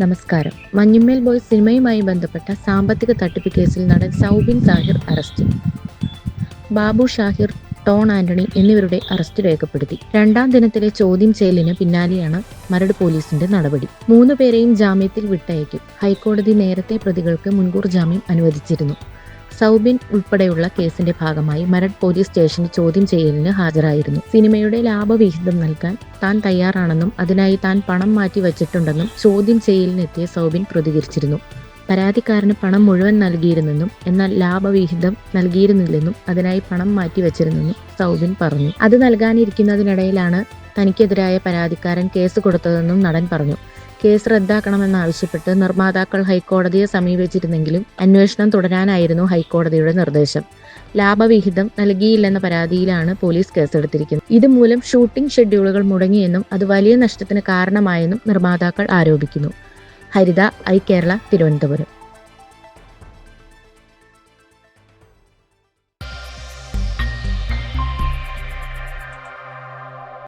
നമസ്കാരം. മഞ്ഞുമേൽ ബോയ് സിനിമയുമായി ബന്ധപ്പെട്ട സാമ്പത്തിക തട്ടിപ്പ് കേസിൽ നടൻ സൗബിൻ സാഹിർ അറസ്റ്റ്. ബാബു ഷാഹിർ ടോൺ ആന്റണി എന്നിവരുടെ അറസ്റ്റ് രേഖപ്പെടുത്തി. രണ്ടാം ദിനത്തിലെ ചോദ്യം ചെയ്യലിന് പിന്നാലെയാണ് മരട് പോലീസിന്റെ നടപടി. മൂന്നുപേരെയും ജാമ്യത്തിൽ വിട്ടയക്കും. ഹൈക്കോടതി നേരത്തെ പ്രതികൾക്ക് മുൻകൂർ ജാമ്യം അനുവദിച്ചിരുന്നു. സൗബിൻ ഉൾപ്പെടെയുള്ള കേസിന്റെ ഭാഗമായി മരട് പോലീസ് സ്റ്റേഷനിൽ ചോദ്യം ചെയ്യലിന് ഹാജരായിരുന്നു. സിനിമയുടെ ലാഭവിഹിതം നൽകാൻ താൻ തയ്യാറാണെന്നും അതിനായി താൻ പണം മാറ്റി വച്ചിട്ടുണ്ടെന്നും ചോദ്യം ചെയ്യലിനെത്തിയ സൗബിൻ പ്രതികരിച്ചിരുന്നു. പരാതിക്കാരന് പണം മുഴുവൻ നൽകിയിരുന്നെന്നും എന്നാൽ ലാഭവിഹിതം നൽകിയിരുന്നില്ലെന്നും അതിനായി പണം മാറ്റി വച്ചിരുന്നെന്നും സൗബിൻ പറഞ്ഞു. അത് നൽകാനിരിക്കുന്നതിനിടയിലാണ് തനിക്കെതിരായ പരാതിക്കാരൻ കേസ് കൊടുത്തതെന്നും നടൻ പറഞ്ഞു. കേസ് റദ്ദാക്കണമെന്നാവശ്യപ്പെട്ട് നിർമ്മാതാക്കൾ ഹൈക്കോടതിയെ സമീപിച്ചിരുന്നെങ്കിലും അന്വേഷണം തുടരാനായിരുന്നു ഹൈക്കോടതിയുടെ നിർദ്ദേശം. ലാഭവിഹിതം നൽകിയില്ലെന്ന പരാതിയിലാണ് പോലീസ് കേസെടുത്തിരിക്കുന്നത്. ഇതുമൂലം ഷൂട്ടിംഗ് ഷെഡ്യൂളുകൾ മുടങ്ങിയെന്നും അത് വലിയ നഷ്ടത്തിന് കാരണമായെന്നും നിർമ്മാതാക്കൾ ആരോപിക്കുന്നു. ഹരിത ഐ കേരള തിരുവനന്തപുരം.